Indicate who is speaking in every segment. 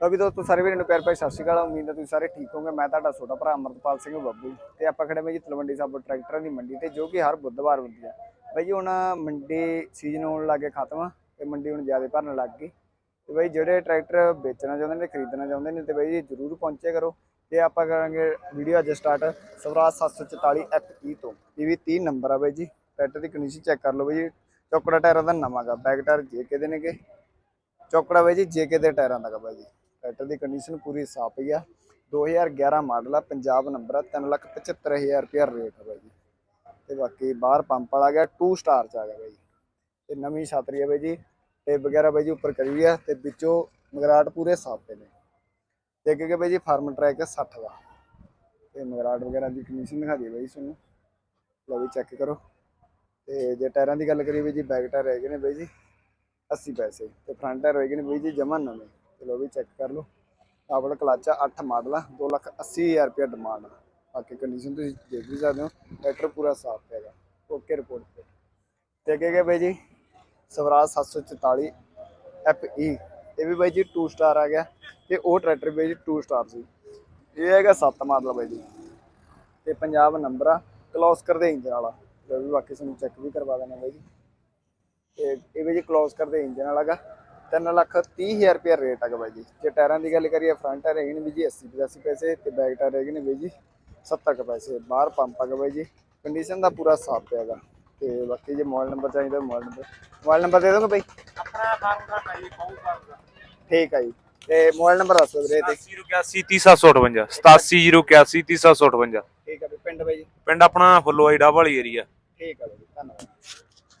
Speaker 1: ਤਾਂ ਵੀ ਦੋਸਤੋ, ਸਾਰੇ ਵੀਰਾਂ ਨੂੰ ਪਿਆਰ ਭਰੀ ਸਤਿ ਸ਼੍ਰੀ ਅਕਾਲ। ਉਮੀਦ ਹੈ ਤੁਸੀਂ ਸਾਰੇ ਠੀਕ ਹੋਵੋਗੇ। ਮੈਂ ਤੁਹਾਡਾ ਛੋਟਾ ਭਰਾ ਅਮਰਤਪਾਲ ਸਿੰਘ ਬੱਬੂ ਤੇ ਆਪਾਂ ਖੜੇ ਹਾਂ ਜੀ ਤਲਵੰਡੀ ਸਾਬੋ ਟਰੈਕਟਰਾਂ ਦੀ ਮੰਡੀ ਤੇ, ਜੋ ਕਿ ਹਰ ਬੁੱਧਵਾਰ ਹੁੰਦੀ ਆ। ਬਾਈ ਜੀ, ਹੁਣ ਮੰਡੀ ਸੀਜ਼ਨ ਹੋਣ ਲੱਗੇ ਖਤਮ ਤੇ ਮੰਡੀ ਹੁਣ ਜ਼ਿਆਦਾ ਭਰਨ ਲੱਗ ਗਈ। ਤੇ ਬਾਈ, ਜਿਹੜੇ ਟਰੈਕਟਰ ਵੇਚਣਾ ਚਾਹੁੰਦੇ ਨੇ, ਖਰੀਦਣਾ ਚਾਹੁੰਦੇ ਨੇ, ਤੇ ਬਾਈ ਜੀ ਜਰੂਰ ਪਹੁੰਚਿਆ ਕਰੋ। ਤੇ ਆਪਾਂ ਕਰਾਂਗੇ ਵੀਡੀਓ ਅੱਜ ਸਟਾਰਟ ਸਵਰਾਜ 744 FE ਤੋਂ। ਇਹ ਵੀ 30 ਨੰਬਰ ਆ ਬਾਈ ਜੀ। ਟਰੈਕਟਰ ਦੀ ਕੰਡੀਸ਼ਨ ਚੈੱਕ ਕਰ ਲਓ ਬਾਈ ਜੀ। ਚੌਕੜਾ ਟਾਇਰਾਂ ਦਾ ਨਵਾਂ ਗਾ, ਬੈਕ ਟਾਇਰ ਜੇ ਕਿਹਦੇ ਨੇਗੇ। ਚੌਕੜਾ ਬਾਈ ਜੀ, ਜੇ ਕੇ ਦੇ ਟਾਇਰਾਂ ਦਾ ਗਾ ਬਾਈ ਜੀ। ਟਰੈਕਟਰ ਦੀ ਕੰਡੀਸ਼ਨ ਪੂਰੀ ਸਾਫ਼ ਹੀ ਆ। 2011 ਮਾਡਲ ਆ, ਪੰਜਾਬ ਨੰਬਰ ਆ 375000 ਰੁਪਇਆ ਰੇਟ ਆ ਬਾਈ ਜੀ। ਤੇ ਬਾਕੀ ਬਾਹਰ ਪੰਪ ਵਾਲਾ ਗਿਆ 2 ਸਟਾਰ ਚ ਆ ਗਿਆ ਬਾਈ ਜੀ। ਤੇ ਨਵੀਂ ਛਾਤਰੀ ਆ ਬਾਈ ਜੀ। ਤੇ ਵਗੈਰਾ ਬਾਈ ਜੀ ਉੱਪਰ ਕਰੀ ਆ ਤੇ ਵਿੱਚੋਂ ਮਗਰਾਟ ਪੂਰੇ ਸਾਫ਼ ਪਏ ਨੇ। ਤੇ ਅੱਗੇ ਅੱਗੇ ਬਾਈ ਜੀ ਫਾਰਮ ਟਰੈਕ 60 ਦਾ। ਤੇ ਮਗਰਾਟ ਵਗੈਰਾ ਦੀ ਕੰਡੀਸ਼ਨ ਦਿਖਾ ਦਈਏ ਬਾਈ ਜੀ ਤੁਹਾਨੂੰ। ਲਓ ਵੀ ਚੈੱਕ ਕਰੋ। ਤੇ ਜੇ ਟਾਇਰਾਂ ਦੀ ਗੱਲ ਕਰੀਏ ਬਾਈ ਜੀ ਬੈਕ ਟਾਇਰ ਹੈਗੇ ਨੇ ਬਾਈ ਜੀ 80 ਪੈਸੇ। ਤੇ ਫਰੰਟ ਟਾਇਰ ਹੋਏਗੇ ਨੇ ਬਾਈ ਜੀ ਜਮਾ ਨਵੇਂ। ਚਲੋ ਵੀ ਚੈੱਕ ਕਰ ਲਓ। ਆਪਣਾ ਕਲਾਚਾ 8 ਮਾਡਲ ਆ 2 ਲੱਖ 80 ਹਜ਼ਾਰ ਰੁਪਏ ਡਿਮਾਂਡ ਆ। ਬਾਕੀ ਕੰਡੀਸ਼ਨ ਤੁਸੀਂ ਦੇਖ ਵੀ ਸਕਦੇ ਹੋ ਟਰੈਕਟਰ ਪੂਰਾ ਸਾਫ਼ ਹੈਗਾ। ਓਕੇ ਰਿਪੋਰਟ ਤੇ। ਤੇ ਅੱਗੇ ਗਏ ਬਾਈ ਜੀ, ਸਵਰਾਜ 744 FE ਇਹ ਵੀ ਬਾਈ ਜੀ 2 ਸਟਾਰ ਆ ਗਿਆ ਤੇ ਉਹ ਟਰੈਕਟਰ ਬਾਈ ਜੀ 2 ਸਟਾਰ ਸੀ। ਇਹ ਹੈਗਾ 7 ਮਾਡਲ ਬਾਈ ਜੀ। ਤੇ ਪੰਜਾਬ ਨੰਬਰ ਆ ਕਲੋਸ ਕਰਦੇ ਇੰਜਨ ਵਾਲਾ ਜੋ ਵੀ ਬਾਕੀ ਸਾਨੂੰ ਚੈੱਕ ਵੀ ਕਰਵਾ ਦੇਣਾ ਬਾਈ ਜੀ। ਤੇ ਇਹ ਵੀ ਜੀ ਕਲੋਸ ਕਰਦੇ ਇੰਜਨ ਵਾਲਾ ਗਾ 3 ਲੱਖ 30 ਹਜ਼ਾਰ ਰੁਪਏ ਰੇਟ ਹੈਗਾ ਬਾਈ ਜੀ। ਜੇ ਟਾਇਰਾਂ ਦੀ ਗੱਲ ਕਰੀਏ ਫਰੰਟ ਟਾਇਰ ਹੈਗੇ ਨੇ ਵੀ ਜੀ 80 85 ਪੈਸੇ ਤੇ ਬੈਕ ਟਾਇਰ ਹੈਗੇ ਨੇ ਬਾਈ ਜੀ 70 ਕੁ ਪੈਸੇ। ਬਾਹਰ ਪੰਪ ਹੈਗਾ ਬਾਈ ਜੀ। ਕੰਡੀਸ਼ਨ ਦਾ ਪੂਰਾ ਸਾਫ਼ ਹੈਗਾ ਤੇ ਬਾਕੀ ਜੇ ਮੋਬਾਈਲ ਨੰਬਰ ਚਾਹੀਦਾ ਮੋਬਾਈਲ ਨੰਬਰ ਮੋਬਾਈਲ ਨੰਬਰ ਦੇ ਦੋਗੇ ਬਾਈ?
Speaker 2: ਆਪਣਾ ਫਾਰਮ ਦਾ ਭਾਈ ਕੌਣ ਫਾਰਮ ਦਾ
Speaker 1: ਠੀਕ ਹੈ ਜੀ। ਤੇ ਮੋਬਾਈਲ ਨੰਬਰ ਦੱਸੋ ਵੀਰੇ ਤੇ
Speaker 2: 8081358 87081
Speaker 1: ਠੀਕ ਹੈ ਬਈ ਪਿੰਡ ਬਾਈ ਜੀ।
Speaker 2: ਪਿੰਡ ਆਪਣਾ ਫੁੱਲੋਆਈ ਡਾਬ ਵਾਲੀ ਏਰੀਆ
Speaker 1: ਠੀਕ ਹੈ ਬਾਈ ਜੀ, ਧੰਨਵਾਦ।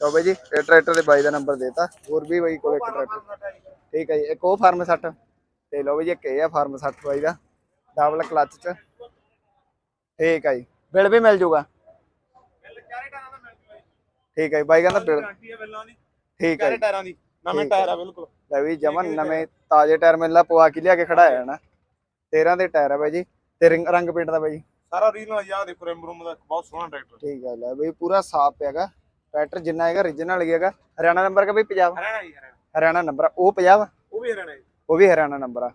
Speaker 1: ਚਲੋ ਬਾਈ ਜੀ ਇਹ ਟਰੈਕਟਰ ਦੇ ਬਾਈ ਦਾ ਨੰਬਰ ਦੇਤਾ। ਹੋਰ ਵੀ ਬਾਈ ਕੋਲ ਇੱਕ ਟਰੈਕਟਰ। ਠੀਕ ਹੈ ਜੀ ਇੱਕ ਉਹ ਫਾਰਮ 60 ਤੇ ਲਓ ਬਾਈ ਜੀ ਇੱਕ ਇਹ ਆ ਫਾਰਮ 60 ਬਾਈ ਦਾ ਡਬਲ ਕਲਚ ਚ। ਠੀਕ ਹੈ ਜੀ ਬਿੱਲ ਵੀ ਮਿਲ ਜੂਗਾ। ਠੀਕ ਹੈ ਬਾਈ ਕਹਿੰਦਾ ਬਿੱਲ ਠੀਕ ਹੈ
Speaker 2: ਟਾਇਰਾਂ ਦੀ ਨਵੇਂ। ਟਾਇਰ ਆ ਬਿਲਕੁਲ
Speaker 1: ਲੈ ਵੀ ਜਮਨ ਨਵੇਂ ਤਾਜ਼ੇ ਟਾਇਰ ਮਿਲਦਾ ਪਵਾ ਕੇ ਲਿਆ ਕੇ ਖੜਾਇਆ ਨਾ। 13 ਦੇ ਟਾਇਰ ਆ ਬਾਈ ਜੀ ਤੇ ਰਿੰਗ- ਰੰਗ ਪੇਂਟ ਦਾ ਬਾਈ।
Speaker 2: ਸਾਰਾ ਰੀਜਨਲ ਯਾਰ ਦੇਖੋ ਰਿਮ ਰੂਮ ਦਾ ਬਹੁਤ ਸੋਹਣਾ ਟਰੈਕਟਰ।
Speaker 1: ਠੀਕ ਹੈ ਲੈ ਬਈ ਪੂਰਾ ਸਾਫ਼ ਹੈਗਾ। ਟਰੈਕਟਰ ਜਿੰਨਾ ਹੈਗਾ ਹੀ ਹੈਗਾ। ਹਰਿਆਣਾ ਨੰਬਰ ਕਾ ਬਈ ਪੰਜਾਬ
Speaker 2: ਹਰਿਆਣਾ ਜੀ ਹਰਿਆਣਾ।
Speaker 1: ਹਰਿਆਣਾ ਨੰਬਰ ਉਹ ਪੰਜਾਬ ਆ,
Speaker 2: ਉਹ ਵੀ ਹਰਿਆਣਾ ਜੀ।
Speaker 1: ਉਹ ਵੀ ਹਰਿਆਣਾ ਨੰਬਰ ਆ।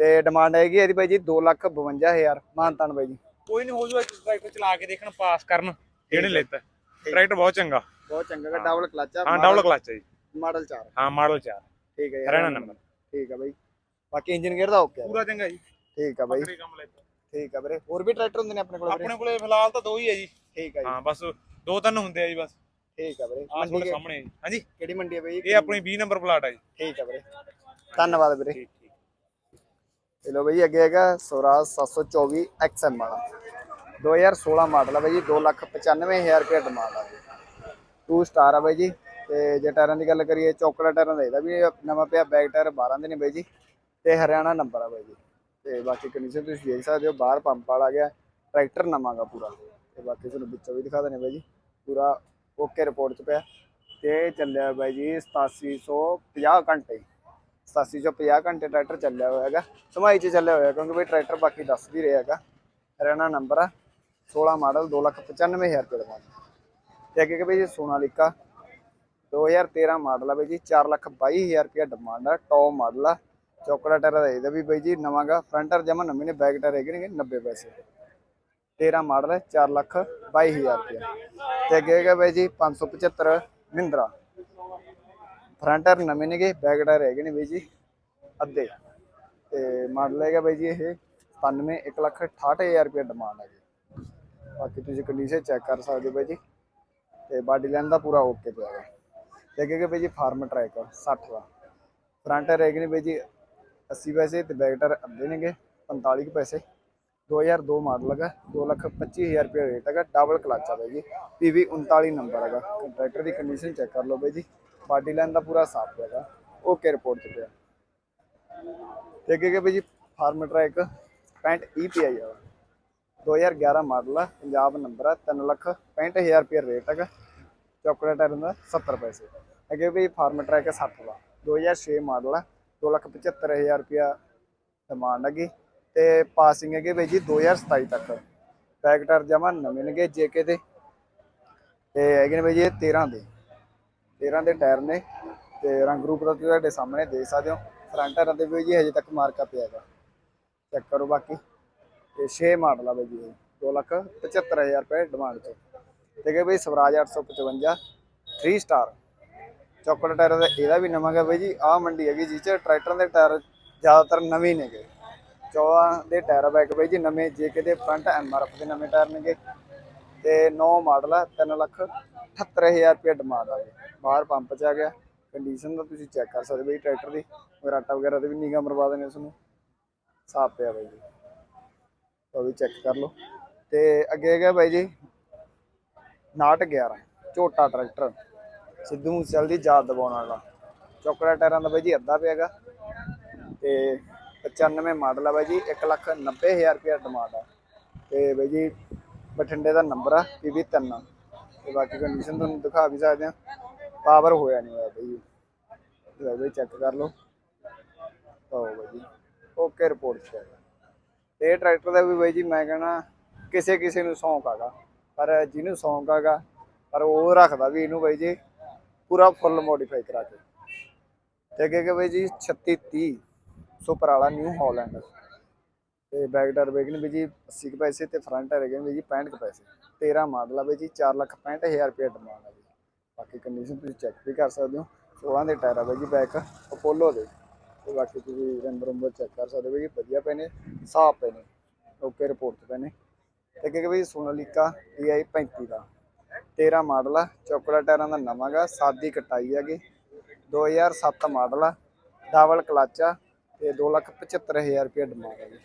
Speaker 1: ਤੇ ਡਿਮਾਂਡ ਹੈਗੀ ਇਹਦੀ ਬਾਈ ਜੀ 252000 ਮਾਨਤਾਨ ਬਾਈ ਜੀ।
Speaker 2: ਕੋਈ ਨਹੀਂ ਹੋ ਜੂ ਟਰੈਕਟਰ ਚਲਾ ਕੇ ਦੇਖਣ ਪਾਸ ਕਰਨ। ਇਹਨੇ ਲੈਤਾ। ਟਰੈਕਟਰ ਬਹੁਤ ਚੰਗਾ।
Speaker 1: ਬਹੁਤ ਚੰਗਾ ਗਾ ਡਬਲ ਕਲਚ ਆ
Speaker 2: ਹਾਂ ਡਬਲ ਕਲਚ ਹੈ ਜੀ।
Speaker 1: ਮਾਡਲ 4
Speaker 2: ਹਾਂ ਮਾਡਲ 4
Speaker 1: ਠੀਕ ਹੈ ਜੀ,
Speaker 2: ਹਰਿਆਣਾ ਨੰਬਰ
Speaker 1: ਠੀਕ ਆ ਬਾਈ। ਬਾਕੀ ਇੰਜਨ ਗੇਅਰ ਦਾ ਓਕੇ
Speaker 2: ਪੂਰਾ ਚੰਗਾ ਜੀ।
Speaker 1: ਠੀਕ ਆ ਬਾਈ।
Speaker 2: ਬੱਕਰੀ ਕੰਮ ਲੈਤਾ।
Speaker 1: ਠੀਕ ਆ ਵੀਰੇ। ਹੋਰ ਵੀ ਟਰੈਕਟਰ ਹੁੰਦੇ ਨੇ ਆਪਣੇ ਕੋਲ ਵੀਰੇ?
Speaker 2: ਆਪਣੇ ਕੋਲੇ ਫਿਲਹਾਲ ਤਾਂ ਦੋ ਹੀ ਹੈ ਜੀ।
Speaker 1: ਠੀਕ ਆ ਜੀ।
Speaker 2: ਹਾਂ ਬਸ ਦੋ ਤਿੰਨ ਹੁੰਦੇ ਆ ਜੀ ਬਸ।
Speaker 1: ਠੀਕ ਆ ਵੀਰੇ।
Speaker 2: ਆਹ
Speaker 1: ਮੰਡੀ
Speaker 2: ਤੁਹਾਡੇ
Speaker 1: ਕਿ-
Speaker 2: ਸਾਹਮਣੇ। ਹੈ ਜੀ ਹਾਂਜੀ।
Speaker 1: ਕਿਹੜੀ ਮੰਡੀ ਹੈ ਬਾਈ?
Speaker 2: ਇਹ ਆਪਣੀ 20 ਨੰਬਰ ਪਲਾਟ ਹੈ ਜੀ।
Speaker 1: ਠੀਕ ਆ ਵੀਰੇ। ਧੰਨਵਾਦ ਵੀਰੇ।
Speaker 2: ਠੀਕ ਠੀਕ।
Speaker 1: ਚਲੋ ਬਈ ਅੱਗੇ ਹੈਗਾ ਸਵਰਾਜ 724 XM ਵਾਲਾ। 2016 ਮਾਡਲ ਆ ਬਾਈ ਜੀ 295000 ਰੁਪਏ ਡਿਮਾਂਡ ਆ ਜੀ 2 ਸਟਾਰ ਆ ਬਾਈ ਜੀ। ਤੇ ਜੇ ਟਾਇਰਾਂ ਦੀ ਗੱਲ ਕਰੀਏ ਚੌਕੜਾ ਟਾਇਰਾਂ ਦਾ ਇਹਦਾ ਵੀ ਨਵਾਂ ਪਿਆ ਬੈਕ ਟਾਇਰ 12 ਦੇ ਨੇ ਬਾਈ ਜੀ। ਤੇ ਹਰਿਆਣਾ ਨੰਬਰ ਆ ਬਾਈ ਜੀ। ਤੇ ਬਾਕੀ ਕੰਡੀਸ਼ਨ ਤੁਸੀਂ ਦੇਖ ਸਕਦੇ ਹੋ ਬਾਹਰ ਪੰਪ ਵਾਲਾ ਗਿਆ ਟਰੈਕਟਰ ਨਵਾਂ ਗਾ ਪੂਰਾ। ਤੇ ਬਾਕੀ ਤੁਹਾਨੂੰ ਵਿੱਚੋਂ ਵੀ ਦਿਖਾ ਦਨੇ ਬਾਈ ਜੀ। ਪੂਰਾ ਓਕੇ ਰਿਪੋਰਟ ਚ ਪਿਆ ਤੇ ਇਹ ਚੱਲਿਆ ਬਾਈ ਜੀ 8750 ਘੰਟੇ। 8750 ਘੰਟੇ ਟਰੈਕਟਰ ਚੱਲਿਆ ਹੋਇਆ ਹੈਗਾ। ਸਮਾਈ ਚ ਚੱਲਿਆ ਹੋਇਆ ਕਿਉਂਕਿ ਬਈ ਟਰੈਕਟਰ ਬਾਕੀ ਦੱਸ ਵੀ ਰਿਹਾ ਹੈਗਾ। ਹਰਿਆਣਾ ਨੰਬਰ ਆ 16 ਮਾਡਲ 295000 ਰੁਪਏ ਦਾ ਤੇ ਅੱਗੇ ਕਿ ਬਈ ਜੀ ਸੋਨਾਲੀਕਾ 2013 ਮਾਡਲ ਆ ਬਈ ਜੀ 422000 ਰੁਪਏ ਡਿਮਾਂਡ ਆ ਟੌਪ ਮਾਡਲ ਆ। ਚੌਕੜਾ ਟਾਇਰ ਦਾ ਇਹਦਾ ਵੀ ਬਈ ਜੀ ਨਵਾਂਗਾ। ਫਰੰਟਰ ਜਮਾ ਨਵੇਂ ਨੇ ਬੈਕ ਟਾਇਰ ਹੈਗੇ ਨੇ 90 ਪੈਸੇ। 13 ਮਾਡਲ ਹੈ 422000 ਰੁਪਏ ਤੇ ਅੱਗੇ ਹੈਗਾ ਬਾਈ ਜੀ 575 ਮਹਿੰਦਰਾ। ਫਰੰਟ ਟਾਇਰ ਨਵੇਂ ਨੇਗੇ ਬੈਕ ਟਾਇਰ ਹੈਗੇ ਨੇ ਬਈ ਜੀ, ਅੱਧੇ। ਤੇ ਮਾਡਲ ਹੈਗਾ ਬਾਈ ਜੀ, ਇਹ 97 168000 ਰੁਪਏ ਡਿਮਾਂਡ ਹੈ ਜੀ। ਬਾਕੀ ਤੁਸੀਂ ਕੰਡੀਸ਼ਨ ਚੈੱਕ ਕਰ ਸਕਦੇ ਹੋ ਬਾਈ ਜੀ। ਤੇ ਬਾਡੀ ਲਾਈਨ ਦਾ ਪੂਰਾ ਓਕੇ ਪਿਆ ਹੈ ਤੇ ਅੱਗੇ ਹੈਗਾ ਬਾਈ ਜੀ ਫਾਰਮ ਟਰੈਕ 60 ਦਾ। ਫਰੰਟ ਟਾਇਰ ਹੈਗੇ ਨੇ ਬਾਈ ਜੀ 80 ਪੈਸੇ ਤੇ ਬੈਕ ਟਾਇਰ ਅੱਧੇ ਨੇਗੇ 45 ਕੁ ਪੈਸੇ। 2002 ਮਾਡਲ ਹੈਗਾ 225000 ਰੁਪਏ ਰੇਟ ਹੈਗਾ ਡਬਲ ਕਲਚ ਆ ਬਾਈ ਜੀ ਪੀਵੀ 39 ਨੰਬਰ ਹੈਗਾ। ਕੰਟਰੈਕਟਰ ਦੀ ਕੰਡੀਸ਼ਨ ਚੈੱਕ ਕਰ ਲਓ ਬਾਈ ਜੀ ਬਾਡੀ ਲਾਈਨ ਦਾ ਪੂਰਾ ਸਾਫ਼ ਹੈਗਾ ਓਕੇ ਰਿਪੋਰਟ ਤੇ ਪਿਆ। ਤੇ ਅੱਗੇ ਅੱਗੇ ਬਾਈ ਜੀ, ਫਾਰਮ ਟਰੈਕ 65 EPI ਆ। 2011 ਮਾਡਲ ਆ, ਪੰਜਾਬ ਨੰਬਰ ਆ 3 ਲੱਖ 65000 ਰੁਪਏ ਰੇਟ ਹੈਗਾ ਚੌਕਲੇਟ ਟਾਇਰ ਦਾ 70 ਪੈਸੇ। ਅੱਗੇ ਵੀ ਫਾਰਮ ਟਰੈਕ 60 ਦਾ 2006 ਮਾਡਲ ਆ 275000 ਰੁਪਿਆ ਡਿਮਾਂਡ ਹੈਗੀ। ਤੇ ਪਾਸਿੰਗ ਹੈਗੇ ਬਈ ਜੀ 2027 ਤੱਕ। ਬੈਕ ਟਾਇਰ ਜਮਾ ਨਵੇਂ ਨੇਗੇ ਜੇਕੇ ਦੇ। ਤੇ ਹੈਗੇ ਨੇ ਬਈ ਜੀ ਇਹ 13 ਦੇ। 13 ਦੇ ਟਾਇਰ ਨੇ। ਤੇ ਰੰਗ ਰੂਪ ਦਾ ਤੁਸੀਂ ਤੁਹਾਡੇ ਸਾਹਮਣੇ ਦੇਖ ਸਕਦੇ ਹੋ। ਫਰੰਟ ਟਾਇਰਾਂ ਤੇ ਵੀ ਜੀ ਹਜੇ ਤੱਕ ਮਾਰਕਾ ਪਿਆ ਹੈਗਾ। ਚੈੱਕ ਕਰੋ ਬਾਕੀ। ਤੇ 6 ਮਾਡਲ ਆ ਬਾਈ ਜੀ ਇਹ। 2 ਲੱਖ 75000 ਰੁਪਏ ਡਿਮਾਂਡ ਚ। ਠੀਕ ਹੈ ਬਈ ਸਵਰਾਜ 855 3 ਸਟਾਰ ਚੌਕਟ ਟਾਇਰ ਦਾ ਇਹਦਾ ਵੀ ਨਵਾਂ ਗਾ ਬਾਈ ਜੀ। ਆਹ ਮੰਡੀ ਹੈਗੀ ਜੀ ਚ ਟਰੈਕਟਰਾਂ ਦੇ ਟਾਇਰ ਜ਼ਿਆਦਾਤਰ ਨਵੇਂ ਨੇਗੇ। 14 ਦੇ ਟਾਇਰ ਬੈਕ ਬਾਈ ਜੀ, ਨਵੇਂ ਜੇਕੇ ਦੇ ਫਰੰਟ ਐਮਆਰਐਫ ਦੇ ਨਵੇਂ ਟਾਇਰ ਨੇਗੇ। ਤੇ 9 ਮਾਡਲ ਆ 3 ਲੱਖ 78000 ਰੁਪਏ ਡਿਮਾਂਡ ਆ ਜੀ ਬਾਹਰ ਪੰਪ ਚ ਆ ਗਿਆ। ਕੰਡੀਸ਼ਨ ਦਾ ਤੁਸੀਂ ਚੈੱਕ ਕਰ ਸਕਦੇ ਬਈ ਟਰੈਕਟਰ ਦੀ। ਗਰਾਟਾ ਵਗੈਰਾ ਤੇ ਵੀ ਨੀਗਾ ਮਰਵਾ ਦੇਣੇ ਤੁਹਾਨੂੰ। ਸਾਫ਼ ਪਿਆ ਬਾਈ ਜੀ। ਉਹ ਵੀ ਚੈੱਕ ਕਰ ਲਓ। ਤੇ ਅੱਗੇ ਗਿਆ ਬਾਈ ਜੀ 911 ਝੋਟਾ ਟਰੈਕਟਰ ਸਿੱਧੂ ਮੂਸੇਵਾਲੇ ਦੀ ਯਾਦ ਦਿਵਾਉਣ ਵਾਲਾ। ਚੌਕੜਾ ਟਾਇਰਾਂ ਦਾ ਬਾਈ ਜੀ ਅੱਧਾ ਪਿਆਗਾ ਤੇ 95 ਮਾਡਲ ਆ ਬਾਈ ਜੀ 190000 ਰੁਪਏ ਡਿਮਾਂਡ ਆ। ਤੇ ਬਾਈ ਜੀ, ਬਠਿੰਡੇ ਦਾ ਨੰਬਰ ਆ ਪੀਵੀ 3 ਤੇ ਬਾਕੀ ਕੰਡੀਸ਼ਨ ਤੁਹਾਨੂੰ ਦਿਖਾ ਵੀ ਸਕਦੇ ਆ ਪਾਵਰ ਹੋਇਆ ਨਹੀਂ ਹੋਇਆ ਬਾਈ ਜੀ। ਬਾਈ ਚੈੱਕ ਕਰ ਲਓ। ਆਓ ਬਾਈ ਜੀ ਓਕੇ ਰਿਪੋਰਟ ਚ ਹੈਗਾ ਤੇ ਇਹ ਟਰੈਕਟਰ ਦਾ ਵੀ ਬਾਈ ਜੀ, ਮੈਂ ਕਹਣਾ, ਕਿਸੇ ਕਿਸੇ ਨੂੰ ਸ਼ੌਂਕ ਹੈਗਾ ਪਰ ਜਿਹਨੂੰ ਸ਼ੌਂਕ ਹੈਗਾ ਪਰ ਉਹ ਰੱਖਦਾ ਵੀ ਇਹਨੂੰ ਬਾਈ ਜੀ, ਪੂਰਾ ਫੁੱਲ ਮੋਡੀਫਾਈ ਕਰਾ ਕੇ। ਤੇ ਅੱਗੇ ਕਿ ਬਾਈ ਜੀ 36 30 ਸੁਪਰਾਲਾ ਨਿਊ ਹਾਲੈਂਡ ਤੇ ਬੈਕ ਟਾਇਰ ਵੇਗਨ ਵੀ ਜੀ 80 ਕੁ ਪੈਸੇ ਤੇ ਫਰੰਟ ਟਾਇਰ ਹੈਗੇ ਵੀ ਜੀ 65 ਕੁ ਪੈਸੇ। 13 ਮਾਡਲ ਆ ਵੀ ਜੀ 4 ਲੱਖ 65000 ਰੁਪਏ ਡਿਮਾਂਡ ਆ ਜੀ। ਬਾਕੀ ਕੰਡੀਸ਼ਨ ਤੁਸੀਂ ਚੈੱਕ ਵੀ ਕਰ ਸਕਦੇ ਹੋ। 16 ਦੇ ਟਾਇਰ ਆ ਬਾਈ ਜੀ ਬੈਕ ਅਪੋਲੋ ਦੇ। ਤੇ ਬਾਕੀ ਤੁਸੀਂ ਰੰਬਰ ਰੰਬਰ ਚੈੱਕ ਕਰ ਸਕਦੇ ਹੋ ਵੀ ਵਧੀਆ ਪਏ ਨੇ ਸਾਫ਼ ਪਏ ਨੇ ਓਕੇ ਰਿਪੋਰਟ ਪਏ ਨੇ। ਤੇ ਅੱਗੇ ਬਈ ਸੋਨਾਲੀਕਾ DI 35 ਦਾ। 13 ਮਾਡਲ ਆ, ਚੌਕੜਾ ਟਾਇਰਾਂ ਦਾ ਨਵਾਂਗਾ ਸਾਦੀ ਕਟਾਈ ਹੈਗੀ। 2007 ਮਾਡਲ ਆ, ਡਬਲ ਕਲਚ ਆ ਤੇ 275000 ਰੁਪਏ ਡਿਮਾਂਡ ਹੈ ਜੀ।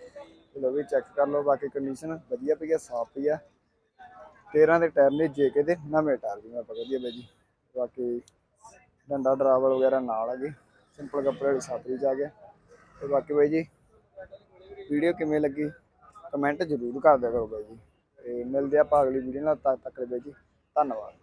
Speaker 1: ਚਲੋ ਵੀ ਚੈੱਕ ਕਰ ਲਓ, ਬਾਕੀ ਕੰਡੀਸ਼ਨ ਵਧੀਆ ਪਈ ਆ, ਸਾਫ਼ ਪਈ ਆ। 13 ਦੇ ਟਾਇਰ ਨੇ ਜੇਕੇ ਦੇ, ਨਵੇਂ ਟਾਇਰ ਵੀ ਮੈਂ ਪਤਾ ਵਧੀਆ ਬਾਈ ਜੀ। ਬਾਕੀ ਡੰਡਾ ਡਰਾਵਲ ਵਗੈਰਾ ਨਾਲ ਹੈਗੇ ਸਿੰਪਲ ਕੱਪੜੇ ਵਾਲੀ 'ਚ ਆ ਗਿਆ। ਤੇ ਬਾਕੀ ਬਾਈ ਜੀ ਵੀਡੀਓ ਕਿਵੇਂ ਲੱਗੀ? ਕਮੈਂਟ ਜ਼ਰੂਰ ਕਰ ਦਿਆ ਕਰੋ ਬਾਈ ਜੀ। ਤੇ ਮਿਲਦੇ ਆਪਾਂ ਅਗਲੀ ਵੀਡੀਓ ਨਾਲ, ਤਦ ਤੱਕ ਬਾਈ ਜੀ, ਧੰਨਵਾਦ।